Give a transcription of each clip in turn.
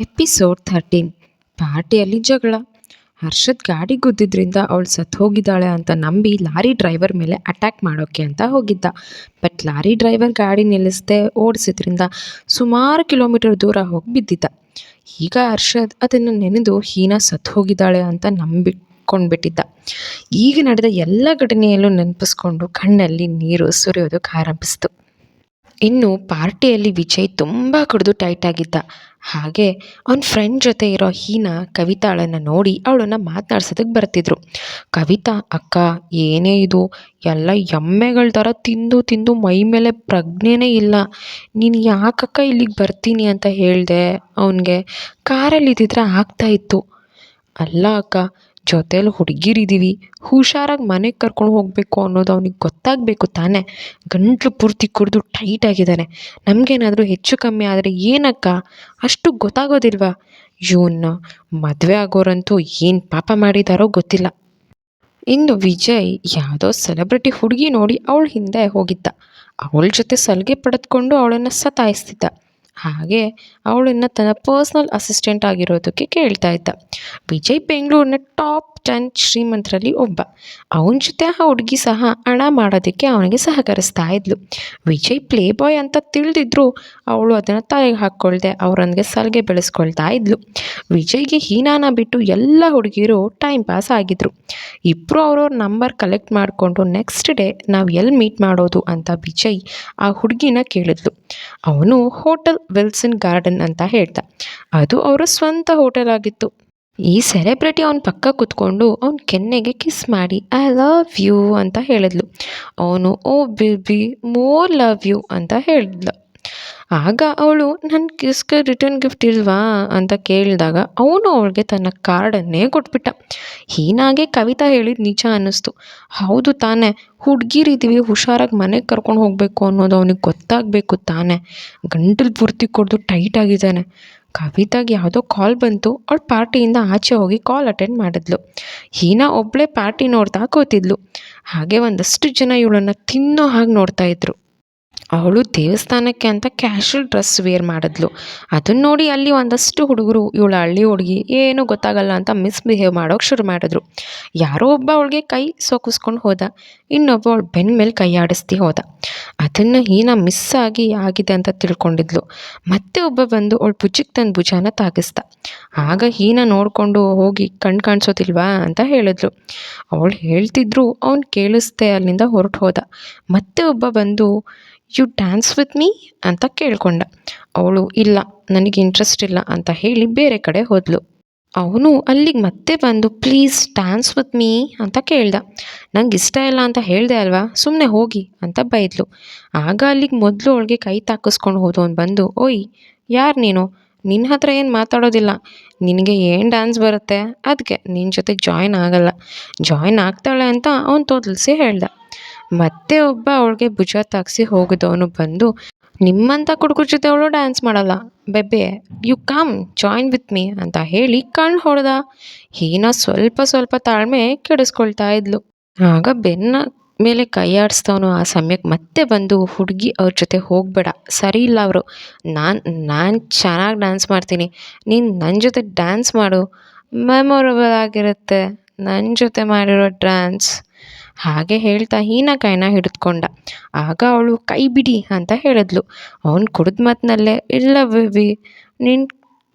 Episode thirteen ಪಾರ್ಟಿಯಲ್ಲಿ ಜಗಳ. ಹರ್ಷದ್ ಗಾಡಿ ಗುದ್ದಿದ್ರಿಂದ ಅವಳು ಸತ್ತು ಹೋಗಿದ್ದಾಳೆ ಅಂತ ನಂಬಿ ಲಾರಿ ಡ್ರೈವರ್ ಮೇಲೆ ಅಟ್ಯಾಕ್ ಮಾಡೋಕ್ಕೆ ಅಂತ ಹೋಗಿದ್ದ. ಬಟ್ ಲಾರಿ ಡ್ರೈವರ್ ಗಾಡಿ ನಿಲ್ಲಿಸದೆ ಓಡಿಸಿದ್ರಿಂದ ಸುಮಾರು ಕಿಲೋಮೀಟರ್ ದೂರ ಹೋಗಿ ಬಿದ್ದಿದ್ದ. ಈಗ ಹರ್ಷದ್ ಅದನ್ನು ನೆನೆದು ಹೀನಾ ಸತ್ತು ಹೋಗಿದ್ದಾಳೆ ಅಂತ ನಂಬಿಟ್ಕೊಂಡ್ಬಿಟ್ಟಿದ್ದ ಈಗ ನಡೆದ ಎಲ್ಲ ಘಟನೆಯಲ್ಲೂ ನೆನಪಿಸ್ಕೊಂಡು ಕಣ್ಣಲ್ಲಿ ನೀರು ಸುರಿಯೋದಕ್ಕೆ ಆರಂಭಿಸ್ತು. ಇನ್ನು ಪಾರ್ಟಿಯಲ್ಲಿ ವಿಜಯ್ ತುಂಬ ಕುಡಿದು ಟೈಟ್ ಆಗಿದ್ದ. ಹಾಗೆ ಅವನ ಫ್ರೆಂಡ್ ಜೊತೆ ಇರೋ ಹೀನಾ ಕವಿತಾಳನ್ನು ನೋಡಿ ಅವಳನ್ನು ಮಾತನಾಡ್ಸೋದಕ್ಕೆ ಬರ್ತಿದ್ರು. ಕವಿತಾ, ಅಕ್ಕ, ಏನೇ ಇದು? ಎಲ್ಲ ಎಮ್ಮೆಗಳ ಥರ ತಿಂದು ತಿಂದು ಮೈ ಮೇಲೆ ಪ್ರಜ್ಞೆನೇ ಇಲ್ಲ. ನೀನು ಯಾಕಕ್ಕ ಇಲ್ಲಿಗೆ ಬರ್ತೀನಿ ಅಂತ ಹೇಳಿದೆ? ಅವನಿಗೆ, ಕಾರಲ್ಲಿ ಇದ್ದಿದ್ರೆ ಆಗ್ತಾಯಿತ್ತು ಅಲ್ಲ ಅಕ್ಕ ಜೊತೇಲಿ ಹುಡುಗಿರಿದ್ದೀವಿ ಹುಷಾರಾಗಿ ಮನೆಗೆ ಕರ್ಕೊಂಡು ಹೋಗಬೇಕು ಅನ್ನೋದು ಅವ್ನಿಗೆ ಗೊತ್ತಾಗಬೇಕು ತಾನೇ. ಗಂಟ್ಲು ಪೂರ್ತಿ ಕುಡಿದು ಟೈಟ್ ಆಗಿದ್ದಾನೆ. ನಮಗೇನಾದರೂ ಹೆಚ್ಚು ಕಮ್ಮಿ ಆದರೆ ಏನಕ್ಕ? ಅಷ್ಟು ಗೊತ್ತಾಗೋದಿಲ್ವಾ? ಇವನ್ನ ಮದುವೆ ಆಗೋರಂತೂ ಏನು ಪಾಪ ಮಾಡಿದಾರೋ ಗೊತ್ತಿಲ್ಲ. ಇನ್ನು ವಿಜಯ್ ಯಾವುದೋ ಸೆಲೆಬ್ರಿಟಿ ಹುಡುಗಿ ನೋಡಿ ಅವಳ ಹಿಂದೆ ಹೋಗಿದ್ದ. ಅವಳ ಜೊತೆ ಸಲಿಗೆ ಪಡೆದುಕೊಂಡು ಅವಳನ್ನು ಸತಾಯಿಸ್ತಿದ್ದ. ಹಾಗೆ ಅವಳನ್ನು ತನ್ನ ಪರ್ಸ್ನಲ್ ಅಸಿಸ್ಟೆಂಟ್ ಆಗಿರೋದಕ್ಕೆ ಕೇಳ್ತಾ ಇದ್ದ. ವಿಜಯ್ ಬೆಂಗಳೂರಿನ ಟಾಪ್ ಟೆನ್ ಶ್ರೀಮಂತರಲ್ಲಿ ಒಬ್ಬ. ಅವನ ಜೊತೆ ಆ ಹುಡುಗಿ ಸಹ ಹಣ ಮಾಡೋದಕ್ಕೆ ಅವನಿಗೆ ಸಹಕರಿಸ್ತಾ ಇದ್ಲು. ವಿಜಯ್ ಪ್ಲೇ ಬಾಯ್ ಅಂತ ತಿಳಿದಿದ್ರು ಅವಳು ಅದನ್ನು ತಲೆಗೆ ಹಾಕ್ಕೊಳ್ದೆ ಅವರೊಂದಿಗೆ ಸಲಿಗೆ ಬೆಳೆಸ್ಕೊಳ್ತಾ ಇದ್ಲು. ವಿಜಯ್ಗೆ ಹೀನಾನ ಬಿಟ್ಟು ಎಲ್ಲ ಹುಡುಗಿರು ಟೈಮ್ ಪಾಸ್ ಆಗಿದ್ರು. ಇಬ್ಬರು ಅವ್ರವ್ರ ನಂಬರ್ ಕಲೆಕ್ಟ್ ಮಾಡಿಕೊಂಡು ನೆಕ್ಸ್ಟ್ ಡೇ ನಾವು ಎಲ್ಲಿ ಮೀಟ್ ಮಾಡೋದು ಅಂತ ವಿಜಯ್ ಆ ಹುಡುಗಿನ ಕೇಳಿದ್ಲು. ಅವನು ಹೋಟೆಲ್ ವಿಲ್ಸನ್ ಗಾರ್ಡನ್ ಅಂತ ಹೇಳ್ದ. ಅದು ಅವರ ಸ್ವಂತ ಹೋಟೆಲ್ ಆಗಿತ್ತು. ಈ ಸೆಲೆಬ್ರಿಟಿ ಅವನ ಪಕ್ಕ ಕೂತ್ಕೊಂಡು ಅವನ ಕೆನ್ನೆಗೆ ಕಿಸ್ ಮಾಡಿ ಐ ಲವ್ ಯು ಅಂತ ಹೇಳಿದ್ಲು. ಅವನು oh baby more love you ಅಂತ ಹೇಳಿದ್ಲ. ಆಗ ಅವಳು ನನ್ನ ಕಿಸ್ಗೆ ರಿಟರ್ನ್ ಗಿಫ್ಟ್ ಇಲ್ವಾ? ಅಂತ ಕೇಳಿದಾಗ ಅವನು ಅವಳಿಗೆ ತನ್ನ ಕಾರ್ಡನ್ನೇ ಕೊಟ್ಬಿಟ್ಟ. ಹೀನಾಗೆ ಕವಿತಾ ಹೇಳಿದ ನಿಜ ಅನ್ನಿಸ್ತು. ಹೌದು ತಾನೇ ಹುಡುಗಿರಿದ್ದೀವಿ ಹುಷಾರಾಗಿ ಮನೆಗೆ ಕರ್ಕೊಂಡು ಹೋಗಬೇಕು ಅನ್ನೋದು ಅವನಿಗೆ ಗೊತ್ತಾಗಬೇಕು ತಾನೇ. ಗಂಟಲು ಪೂರ್ತಿ ಕೊಡ್ದು ಟೈಟ್ ಆಗಿದ್ದಾನೆ. ಕವಿತಾಗೆ ಯಾವುದೋ ಕಾಲ್ ಬಂತು. ಅವಳು ಪಾರ್ಟಿಯಿಂದ ಆಚೆ ಹೋಗಿ ಕಾಲ್ ಅಟೆಂಡ್ ಮಾಡಿದ್ಲು. ಹೀನಾ ಒಬ್ಬಳೇ ಪಾರ್ಟಿ ನೋಡ್ತಾ ಕೂತಿದ್ಲು. ಹಾಗೆ ಒಂದಷ್ಟು ಜನ ಇವಳನ್ನು ತಿನ್ನೋ ಹಾಗೆ ನೋಡ್ತಾ ಇದ್ರು. ಅವಳು ದೇವಸ್ಥಾನಕ್ಕೆ ಅಂತ ಕ್ಯಾಶುವಲ್ ಡ್ರೆಸ್ ವೇರ್ ಮಾಡಿದ್ಲು. ಅದನ್ನ ನೋಡಿ ಅಲ್ಲಿ ಒಂದಷ್ಟು ಹುಡುಗರು, ಇವಳು ಹಳ್ಳಿ ಹುಡುಗಿ, ಏನೂ ಗೊತ್ತಾಗಲ್ಲ ಅಂತ ಮಿಸ್ಬಿಹೇವ್ ಮಾಡೋಕೆ ಶುರು ಮಾಡಿದ್ರು. ಯಾರೋ ಒಬ್ಬ ಅವಳಿಗೆ ಕೈ ಸೋಕಿಸ್ಕೊಂಡು ಹೋದ, ಇನ್ನೊಬ್ಬ ಅವಳು ಬೆನ್ನ ಮೇಲೆ ಕೈ ಆಡಿಸ್ತಿ ಹೋದ. ಅದನ್ನು ಹೀನ ಮಿಸ್ ಆಗಿ ಆಗಿದೆ ಅಂತ ತಿಳ್ಕೊಂಡಿದ್ಲು. ಮತ್ತೆ ಒಬ್ಬ ಬಂದು ಅವಳು ಭುಜಕ್ಕೆ ತಂದು ಭುಜಾನ ತಾಗಿಸ್ದ. ಆಗ ಹೀನ ನೋಡಿಕೊಂಡು ಹೋಗಿ ಕಣ್ ಕಾಣಿಸೋದಿಲ್ವಾ ಅಂತ ಹೇಳಿದ್ಲು. ಅವಳು ಹೇಳ್ತಿದ್ರು, ಅವ್ನು ಕೇಳಿಸ್ದೆ ಅಲ್ಲಿಂದ ಹೊರಟು ಹೋದ. ಮತ್ತೆ ಒಬ್ಬ ಬಂದು ಯು ಡ್ಯಾನ್ಸ್ ವಿತ್ ಮೀ ಅಂತ ಕೇಳಿಕೊಂಡ. ಅವಳು, ಇಲ್ಲ, ನನಗೆ ಇಂಟ್ರೆಸ್ಟ್ ಇಲ್ಲ ಅಂತ ಹೇಳಿ ಬೇರೆ ಕಡೆ ಹೋದಳು ಅವನು ಅಲ್ಲಿಗೆ ಮತ್ತೆ ಬಂದು ಪ್ಲೀಸ್ ಡ್ಯಾನ್ಸ್ ವಿತ್ ಮೀ ಅಂತ ಕೇಳ್ದ. ನಂಗೆ ಇಷ್ಟ ಇಲ್ಲ ಅಂತ ಹೇಳಿದೆ ಅಲ್ವಾ? ಸುಮ್ಮನೆ ಹೋಗಿ, ಅಂತ ಬೈದ್ಲು. ಆಗ ಅಲ್ಲಿಗೆ ಮೊದಲು ಅವಳಿಗೆ ಕೈ ತಾಕಿಸ್ಕೊಂಡು ಹೋದವನು ಬಂದು, ಓಯ್, ಯಾರು ನೀನು? ನಿನ್ನ ಹತ್ರ ಏನು ಮಾತಾಡೋದಿಲ್ಲ? ನಿನಗೆ ಏನು ಡ್ಯಾನ್ಸ್ ಬರುತ್ತೆ? ಅದಕ್ಕೆ ನಿನ್ನ ಜೊತೆ ಜಾಯ್ನ್ ಆಗಲ್ಲ. ಜಾಯ್ನ್ ಆಗ್ತಾಳೆ ಅಂತ ಅವನು ತೋದಲಿಸಿ ಹೇಳ್ದ. ಮತ್ತೆ ಒಬ್ಬ ಅವಳಿಗೆ ಭುಜ ತಾಗಿಸಿ ಹೋಗಿದವನು ಬಂದು ನಿಮ್ಮಂಥ ಹುಡುಗರ ಜೊತೆ ಅವಳು ಡ್ಯಾನ್ಸ್ ಮಾಡಲ್ಲ. Baby you come join with me ಅಂತ ಹೇಳಿ ಕಣ್ಣು ಹೊಡೆದ. ಹೀನ ಸ್ವಲ್ಪ ಸ್ವಲ್ಪ ತಾಳ್ಮೆ ಕೆಡಿಸ್ಕೊಳ್ತಾ ಇದ್ಲು. ಆಗ ಬೆನ್ನ ಮೇಲೆ ಕೈ ಆಡಿಸ್ದವನು ಆ ಸಮಯಕ್ಕೆ ಮತ್ತೆ ಬಂದು, ಹುಡುಗಿ ಅವ್ರ ಜೊತೆ ಹೋಗಬೇಡ. ಸರಿ ಇಲ್ಲ ಅವರು. ನಾನು ನಾನು ಚೆನ್ನಾಗಿ ಡ್ಯಾನ್ಸ್ ಮಾಡ್ತೀನಿ. ನೀನು ನನ್ನ ಜೊತೆ ಡ್ಯಾನ್ಸ್ ಮಾಡು. ಮೆಮೊರಬಲ್ ಆಗಿರುತ್ತೆ. ನನ್ನ ಜೊತೆ ಮಾಡಿರೋ ಡ್ಯಾನ್ಸ್ ಹಾಗೆ ಹೇಳ್ತಾ ಹೀನ ಕೈನ ಹಿಡಿದುಕೊಂಡ. ಆಗ ಅವಳು, ಕೈ ಬಿಡಿ ಅಂತ ಹೇಳಿದ್ಲು. ಅವನು ಕುಡಿದ ಮಾತಿನಲ್ಲೇ, ಇಲ್ಲ ಬೇಬಿ ನಿನ್ನ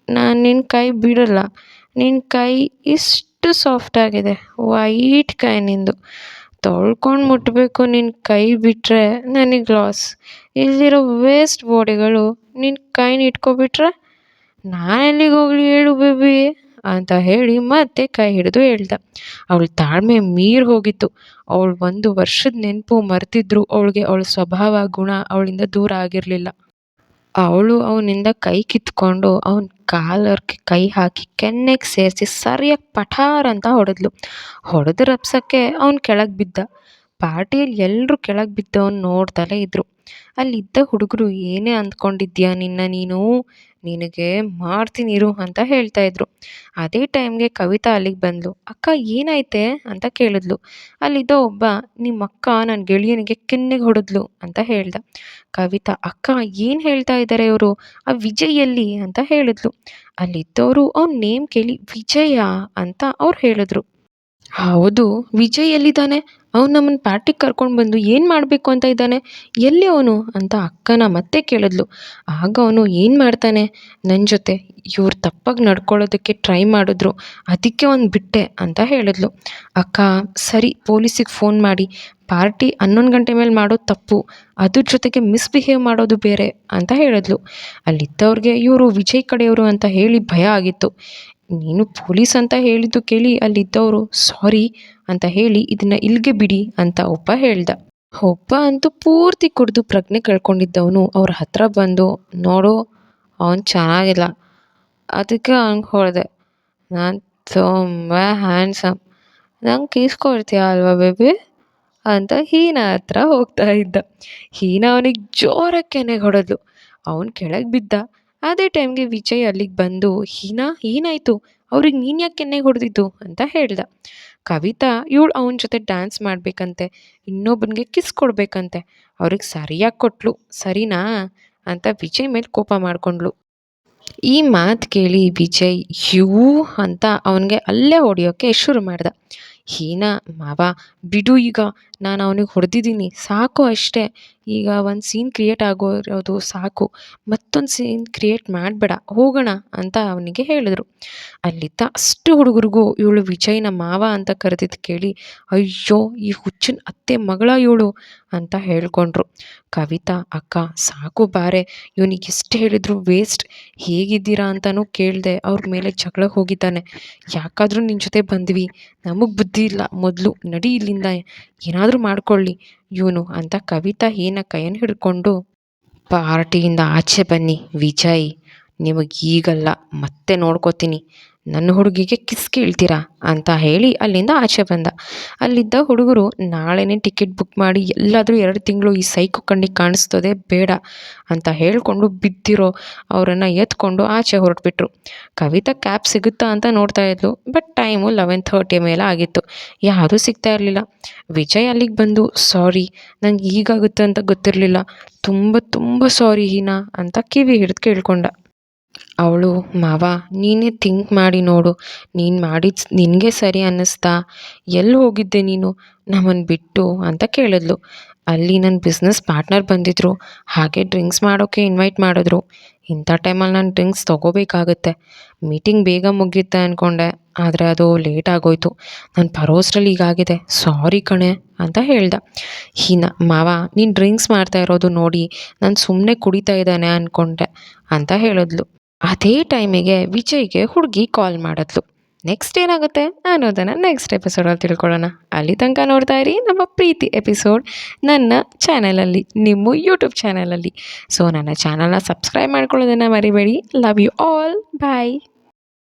ನಾನು ನಿನ್ನ ಕೈ ಬಿಡಲ್ಲ. ನಿನ್ನ ಕೈ ಇಷ್ಟು ಸಾಫ್ಟ್ ಆಗಿದೆ ವೈಟ್ ಕೈ ನಿಂದು. ತೊಳ್ಕೊಂಡು ಮುಟ್ಟಬೇಕು ನಿನ್ನ ಕೈ ಬಿಟ್ಟರೆ ನನಗೆ ಲಾಸ್ ಇಲ್ಲಿರೋ ವೇಸ್ಟ್ ಬಾಡಿಗಳು ನಿನ್ನ ಕೈನ ಇಟ್ಕೊಬಿಟ್ರೆ ನಾನು ಎಲ್ಲಿಗೆ ಹೋಗಲಿ ಹೇಳು ಬೇಬಿ. ಅಂತ ಹೇಳಿ ಮತ್ತೆ ಕೈ ಹಿಡಿದು ಹೇಳ್ದ. ಅವಳ ತಾಳ್ಮೆ ಮೀರಿ ಹೋಗಿತ್ತು. ಅವಳು ಒಂದು ವರ್ಷದ ನೆನಪು ಮರೆತಿದ್ರು. ಅವಳಿಗೆ ಅವಳ ಸ್ವಭಾವ, ಗುಣ ಅವಳಿಂದ ದೂರ ಆಗಿರಲಿಲ್ಲ. ಅವಳು ಅವನಿಂದ ಕೈ ಕಿತ್ಕೊಂಡು ಅವನ ಕಾಲರ್ಗೆ ಕೈ ಹಾಕಿ ಕೆನ್ನೆಗೆ ಸೇರಿಸಿ ಸರಿಯಾಗಿ ಪಠಾರ್ ಅಂತ ಹೊಡೆದ್ಲು. ಹೊಡೆದು ರಪ್ಸಕ್ಕೆ ಅವನು ಕೆಳಗೆ ಬಿದ್ದ. ಪಾರ್ಟಿಯಲ್ಲಿ ಎಲ್ಲರೂ ಕೆಳಗೆ ಬಿದ್ದವನು ನೋಡ್ತಲೇ ಇದ್ರು. ಅಲ್ಲಿದ್ದ ಹುಡುಗರು ಏನೇ ಅಂದ್ಕೊಂಡಿದ್ಯಾ ನಿನ್ನ ನೀನು? ನಿನಗೆ ಮಾಡ್ತೀನಿ ಇರು ಅಂತ ಹೇಳ್ತಾ ಇದ್ರು. ಅದೇ ಟೈಮ್ಗೆ ಕವಿತಾ ಅಲ್ಲಿಗೆ ಬಂದ್ಲು. ಅಕ್ಕ, ಏನಾಯ್ತೆ? ಅಂತ ಕೇಳಿದ್ಲು. ಅಲ್ಲಿದ್ದ ಒಬ್ಬ ನಿಮ್ಮ ಅಕ್ಕ ನನ್ನ ಗೆಳೆಯನಿಗೆ ಕೆನ್ನೆಗೆ ಹೊಡೆದ್ಲು ಅಂತ ಹೇಳ್ದ. ಕವಿತಾ, ಅಕ್ಕ, ಏನು ಹೇಳ್ತಾ ಇದ್ದಾರೆ ಇವರು? ಆ ವಿಜಯ್ ಎಲ್ಲಿ ಅಂತ ಹೇಳಿದ್ಲು. ಅಲ್ಲಿದ್ದವರು ಅವ್ನ ನೇಮ್ ಕೇಳಿ ವಿಜಯ ಅಂತ ಅವ್ರು ಹೇಳಿದ್ರು. ಹೌದು ವಿಜಯ್ ಎಲ್ಲಿದ್ದಾನೆ ಅವ್ನು ನಮ್ಮನ್ನು ಪಾರ್ಟಿಗೆ ಕರ್ಕೊಂಡು ಬಂದು ಏನು ಮಾಡಬೇಕು ಅಂತ ಇದ್ದಾನೆ? ಎಲ್ಲಿ ಅವನು? ಅಂತ ಅಕ್ಕನ ಮತ್ತೆ ಕೇಳಿದ್ಲು. ಆಗ ಅವನು ಏನು ಮಾಡ್ತಾನೆ? ನನ್ನ ಜೊತೆ ಇವ್ರು ತಪ್ಪಾಗಿ ನಡ್ಕೊಳ್ಳೋದಕ್ಕೆ ಟ್ರೈ ಮಾಡಿದ್ರು. ಅದಕ್ಕೆ ಅವ್ನು ಬಿಟ್ಟೆ ಅಂತ ಹೇಳಿದ್ಲು. ಅಕ್ಕ, ಸರಿ, ಪೊಲೀಸಿಗೆ ಫೋನ್ ಮಾಡಿ. ಪಾರ್ಟಿ ಹನ್ನೊಂದು ಗಂಟೆ ಮೇಲೆ ಮಾಡೋದು ತಪ್ಪು. ಅದ್ರ ಜೊತೆಗೆ ಮಿಸ್ಬಿಹೇವ್ ಮಾಡೋದು ಬೇರೆ ಅಂತ ಹೇಳಿದ್ಲು. ಅಲ್ಲಿದ್ದವ್ರಿಗೆ ಇವರು ವಿಜಯ್ ಕಡೆಯವರು ಅಂತ ಹೇಳಿ ಭಯ ಆಗಿತ್ತು. ನೀನು ಪೊಲೀಸ್ ಅಂತ ಹೇಳಿದ್ದು ಕೇಳಿ ಅಲ್ಲಿದ್ದವರು, ಸಾರಿ ಅಂತ ಹೇಳಿ ಇದನ್ನ ಇಲ್ಲಿಗೆ ಬಿಡಿ ಅಂತ ಒಬ್ಬ ಹೇಳ್ದ. ಒಬ್ಬ ಅಂತೂ ಪೂರ್ತಿ ಕುಡಿದು ಪ್ರಜ್ಞೆ ಕಳ್ಕೊಂಡಿದ್ದವನು ಅವ್ರ ಹತ್ರ ಬಂದು, ನೋಡು, ಅವನು ಚೆನ್ನಾಗಿಲ್ಲ. ಅದಕ್ಕೆ ಹಂಗೆ ಹೊಡೆದೆ. ನಾನು ತುಂಬ ಹ್ಯಾಂಡ್ಸಮ್ ನಂಗೆ ಈಸ್ಕೊಡ್ತೀಯ ಅಲ್ವಾ ಬೇಬಿ ಅಂತ ಹೀನಾ ಹತ್ರ ಹೋಗ್ತಾ ಇದ್ದ. ಹೀನಾ ಅವನಿಗೆ ಜೋರಾಗಿ ಕೆನೆಗೆ ಹೊಡೆದ್ಲು. ಅವನು ಕೆಳಗೆ ಬಿದ್ದ. ಅದೇ ಟೈಮ್ಗೆ ವಿಜಯ್ ಅಲ್ಲಿಗೆ ಬಂದು, ಹೀನಾ, ಏನಾಯಿತು? ಅವ್ರಿಗೆ ನೀನು ಯಾಕೆ ಕೆನ್ನೆಗೆ ಹೊಡೆದಿದ್ದು? ಅಂತ ಹೇಳ್ದ. ಕವಿತಾ ಇವಳು ಅವನ ಜೊತೆ ಡ್ಯಾನ್ಸ್ ಮಾಡಬೇಕಂತೆ, ಇನ್ನೊಬ್ಬನಿಗೆ ಕಿಸ್ ಕೊಡಬೇಕಂತೆ. ಅವ್ರಿಗೆ ಸರಿಯಾಗಿ ಕೊಟ್ಲು. ಸರಿನಾ? ಅಂತ ವಿಜಯ್ ಮೇಲೆ ಕೋಪ ಮಾಡಿಕೊಂಡ್ಳು. ಈ ಮಾತು ಕೇಳಿ ವಿಜಯ್, ಯೂ ಅಂತ ಅವನಿಗೆ ಅಲ್ಲೇ ಹೊಡೆಯೋಕ್ಕೆ ಶುರು ಮಾಡ್ದ. ಹೀನಾ, ಮಾವ, ಬಿಡು ಈಗ. ನಾನು ಅವನಿಗೆ ಹೊಡೆದಿದ್ದೀನಿ. ಸಾಕು ಅಷ್ಟೇ. ಈಗ ಒಂದು ಸೀನ್ ಕ್ರಿಯೇಟ್ ಆಗೋರೋದು ಸಾಕು. ಮತ್ತೊಂದು ಸೀನ್ ಕ್ರಿಯೇಟ್ ಮಾಡಬೇಡ, ಹೋಗೋಣ ಅಂತ ಅವನಿಗೆ ಹೇಳಿದರು. ಅಲ್ಲಿದ್ದ ಅಷ್ಟು ಹುಡುಗರಿಗೂ ಇವಳು ವಿಜಯ್ನ ಮಾವ ಅಂತ ಕರೆದಿದ್ದು ಕೇಳಿ, ಅಯ್ಯೋ, ಈ ಹುಚ್ಚಿನ ಅತ್ತೆ ಮಗಳ ಇವಳು ಅಂತ ಹೇಳ್ಕೊಂಡ್ರು. ಕವಿತಾ, ಅಕ್ಕ, ಸಾಕು ಬಾರೆ. ಇವನಿಗೆ ಎಷ್ಟು ಹೇಳಿದ್ರು ವೇಸ್ಟ್. ಹೇಗಿದ್ದೀರಾ ಅಂತಲೂ ಕೇಳಿದೆ. ಅವ್ರ ಮೇಲೆ ಜಗಳ ಹೋಗಿದ್ದಾನೆ. ಯಾಕಾದರೂ ನಿನ್ನ ಜೊತೆ ಬಂದ್ವಿ. ನಮಗೆ ಬುದ್ಧಿ ಇಲ್ಲ. ಮೊದಲು ನಡಿ ಇಲ್ಲಿಂದ. ಏನಾದರೂ ಮಾಡ್ಕೊಳ್ಳಿ. ಇವನು ಅಂತ ಕವಿತಾ ಹೀನ ಕೈಯನ್ನು ಹಿಡ್ಕೊಂಡು ಪಾರ್ಟಿಯಿಂದ ಆಚೆ ಬನ್ನಿ ವಿಜಯ್ ನಿಮಗೆ ಈಗಲ್ಲ ಮತ್ತೆ ನೋಡ್ಕೋತೀನಿ. ನನ್ನ ಹುಡುಗಿಗೆ ಕಿಸ್ ಕೇಳ್ತೀರಾ ಅಂತ ಹೇಳಿ ಅಲ್ಲಿಂದ ಆಚೆ ಬಂದ. ಅಲ್ಲಿದ್ದ ಹುಡುಗರು, ನಾಳೆನೇ ಟಿಕೆಟ್ ಬುಕ್ ಮಾಡಿ ಎಲ್ಲಾದರೂ ಎರಡು ತಿಂಗಳು ಈ ಸೈಕು ಕಣ್ಣಿಗೆ ಕಾಣಿಸ್ತದೆ, ಬೇಡ ಅಂತ ಹೇಳಿಕೊಂಡು ಬಿದ್ದಿರೋ ಅವರನ್ನು ಎತ್ಕೊಂಡು ಆಚೆ ಹೊರಟ್ಬಿಟ್ರು. ಕವಿತಾ ಕ್ಯಾಬ್ ಸಿಗುತ್ತಾ ಅಂತ ನೋಡ್ತಾ ಇದ್ಲು, ಬಟ್ ಟೈಮು ಲೆವೆನ್ ಥರ್ಟಿ ಮೇಲೆ ಆಗಿತ್ತು. ಯಾವುದೂ ಸಿಗ್ತಾ ಇರಲಿಲ್ಲ. ವಿಜಯ್ ಅಲ್ಲಿಗೆ ಬಂದು, ಸಾರಿ, ನಂಗೆ ಈಗಾಗುತ್ತೆ ಅಂತ ಗೊತ್ತಿರಲಿಲ್ಲ. ತುಂಬ ತುಂಬ ಸಾರಿ ಹೀನಾ ಅಂತ ಕಿವಿ ಹಿಡಿದು ಕೇಳ್ಕೊಂಡ. ಅವಳು, ಮಾವ, ನೀನೇ ಥಿಂಕ್ ಮಾಡಿ ನೋಡು. ನೀನು ಮಾಡಿದ್ದು ನಿನಗೆ ಸರಿ ಅನ್ನಿಸ್ತಾ? ಎಲ್ಲಿ ಹೋಗಿದ್ದೆ ನೀನು? ನಮ್ಮನ್ನು ಬಿಟ್ಟು ಅಂತ ಕೇಳಿದ್ಲು. ಅಲ್ಲಿ ನನ್ನ ಬಿಸ್ನೆಸ್ ಪಾರ್ಟ್ನರ್ ಬಂದಿದ್ದರು ಹಾಗೆ ಡ್ರಿಂಕ್ಸ್ ಮಾಡೋಕ್ಕೆ ಇನ್ವೈಟ್ ಮಾಡಿದ್ರು. ಇಂಥ ಟೈಮಲ್ಲಿ ನಾನು ಡ್ರಿಂಕ್ಸ್ ತೊಗೋಬೇಕಾಗತ್ತೆ. ಮೀಟಿಂಗ್ ಬೇಗ ಮುಗಿಯುತ್ತೆ ಅಂದ್ಕೊಂಡೆ ಆದರೆ ಅದು ಲೇಟ್ ಆಗೋಯ್ತು. ನಾನು ಪರೋಸ್ಟ್ರಲ್ಲಿ ಈಗಾಗಿದೆ ಸಾರಿ ಕಣೆ ಅಂತ ಹೇಳ್ದೆ. ಹೀನ, ಮಾವ, ನೀನು ಡ್ರಿಂಕ್ಸ್ ಮಾಡ್ತಾ ಇರೋದು ನೋಡಿ. ನಾನು ಸುಮ್ಮನೆ ಕುಡಿತಾ ಇದ್ದಾನೆ ಅಂದ್ಕೊಂಡೆ ಅಂತ ಹೇಳಿದ್ಲು. ಅದೇ ಟೈಮಿಗೆ ವಿಜಯ್ಗೆ ಹುಡುಗಿ ಕಾಲ್ ಮಾಡಿದ್ಲು. ನೆಕ್ಸ್ಟ್ ಏನಾಗುತ್ತೆ? ಅನ್ನೋದನ್ನು ನೆಕ್ಸ್ಟ್ ಎಪಿಸೋಡಲ್ಲಿ ತಿಳ್ಕೊಳ್ಳೋಣ. ಅಲ್ಲಿ ತನಕ ನೋಡ್ತಾ ಇರಿ ನಮ್ಮ ಪ್ರೀತಿ ಎಪಿಸೋಡ್ ನನ್ನ ಚಾನಲಲ್ಲಿ ನಿಮ್ಮ ಯೂಟ್ಯೂಬ್ ಚಾನಲಲ್ಲಿ ಸೊ ನನ್ನ ಚಾನಲ್ನ ಸಬ್ಸ್ಕ್ರೈಬ್ ಮಾಡ್ಕೊಳ್ಳೋದನ್ನು ಮರಿಬೇಡಿ. Love you all bye